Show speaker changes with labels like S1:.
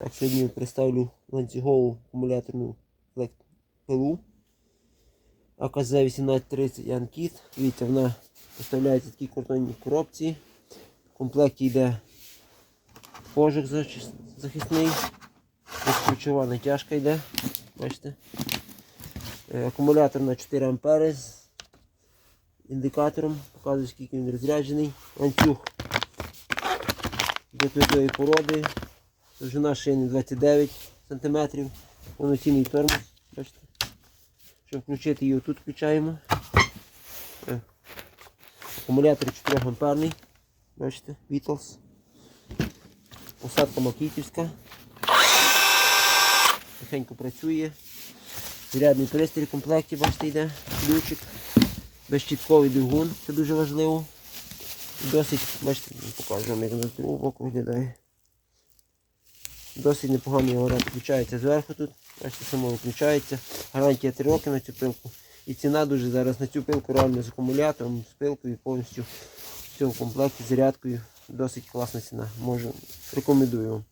S1: Так, сьогодні представлю ланцюгову акумуляторну пилу АКЗ 1830 Янкіт. Дивіться, вона поставляється в такій картонній коробці. В комплекті йде кожух захисний. Ключова натяжка йде. Бачите? Е, Акумулятор на 4 ампери з індикатором. Показує, скільки він розряджений. Ланцюг до твердої породи. Довжина шини 29 см. Повноцінний тормоз. Бачите? Щоб включити його тут включаємо. Е, Акумулятор 4 амперний. Бачите, Beatles. Посадка макітівська. Тихенько працює. Зарядний пристрій в комплекті, бачите, йде, ключик. Безщітковий двигун, це дуже важливо. Досить, бачите, покажу як на другого боку виглядає. Досить непоганий варіант включається зверху тут. Бачите, само виключається. Гарантія 3 роки на цю пилку. І ціна дуже зараз на цю пилку реально з акумулятором, з пилкою повністю в цьому комплекті, зарядкою. Досить класна ціна. Можу, рекомендую вам.